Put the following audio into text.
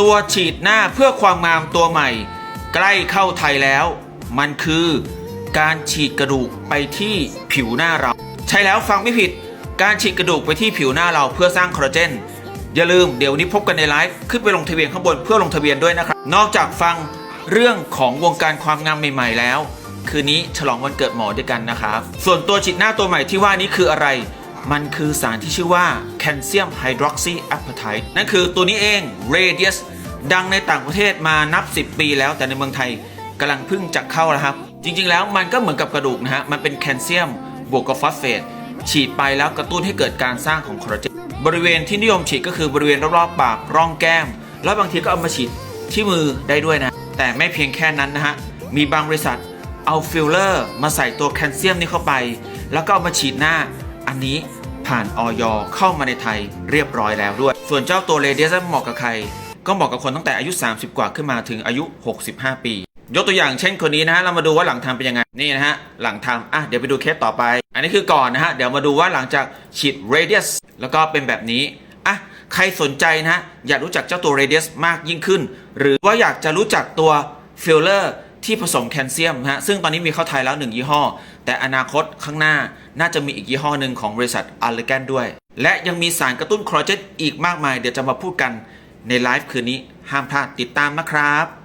ตัวฉีดหน้าเพื่อความงามตัวใหม่ ใกล้เข้าไทยแล้ว มันคือการฉีดกระดูกไปที่ผิวหน้าเรา ใช่แล้วฟังไม่ผิด การฉีดกระดูกไปที่ผิวหน้าเราเพื่อสร้างคอลลาเจนอย่าลืมเดี๋ยววนนี้พบกันในไลฟ์ขึ้นไปลงทะเบียนข้างบนเพื่อลงทะเบียนด้วยนะครับ นอกจากฟังเรื่องของวงการความงามใหม่ ๆ แล้ว คืนนี้ฉลองวันเกิดหมอด้วยกันนะครับส่วนตัวฉีดหน้าตัวใหม่ที่ว่านี้คืออะไร มันคือสารที่ชื่อว่าแคลเซียมไฮดรอกซีแอปเปอร์ไทนั่นคือตัวนี้เอง Radius ดังในต่างประเทศมานับ 10 ปีแล้วแต่ในเมืองไทยกำลังเพิ่งจะเข้าแล้วครับ จริงๆแล้วมันก็เหมือนกับกระดูกนะฮะ มันเป็นแคลเซียมบวกกับฟอสเฟตฉีดไปแล้วกระตุ้นให้เกิดการสร้างของคอลลาเจนบริเวณที่นิยมฉีดก็คือบริเวณรอบๆปากร่องแก้ม แล้วบางทีก็เอามาฉีดที่มือได้ด้วยนะ แต่ไม่เพียงแค่นั้นนะฮะ มีบางบริษัทเอาฟิลเลอร์มาใส่ตัวแคลเซียมนี้เข้าไป แล้วก็เอามาฉีดหน้าันนี้ผ่านออยเข้ามาในไทยเรียบร้อยแล้วด้วย ส่วนเจ้าตัวเรเดียสเหมาะกับใคร ก็เหมาะกับคนตั้งแต่อายุ 30 กว่าขึ้นมาถึงอายุ 65 ปี ยกตัวอย่างเช่นคนนี้นะฮะ เรามาดูว่าหลังทำเป็นยังไง นี่นะฮะ หลังทำอะเดี๋ยวไปดูเคสต่อไป อันนี้คือก่อนนะฮะ เดี๋ยวมาดูว่าหลังจากฉีด radius แล้วก็เป็นแบบนี้อะใครสนใจนะฮะอยากรู้จักเจ้าตัว radius มากยิ่งขึ้น หรือว่าอยากจะรู้จักตัว filler ที่ผสมแคลเซียมนะฮะซึ่งตอนนี้มีเข้าไทยแล้วหนึ่งยี่ห้อ แต่อนาคตข้างหน้าน่าจะมีอีกยี่ห้อหนึ่งของบริษัทอัลเลแกนด้วย และยังมีสารกระตุ้นคอลลาเจนอีกมากมาย เดี๋ยวจะมาพูดกันในไลฟ์คืนนี้ห้ามพลาดติดตามนะครับ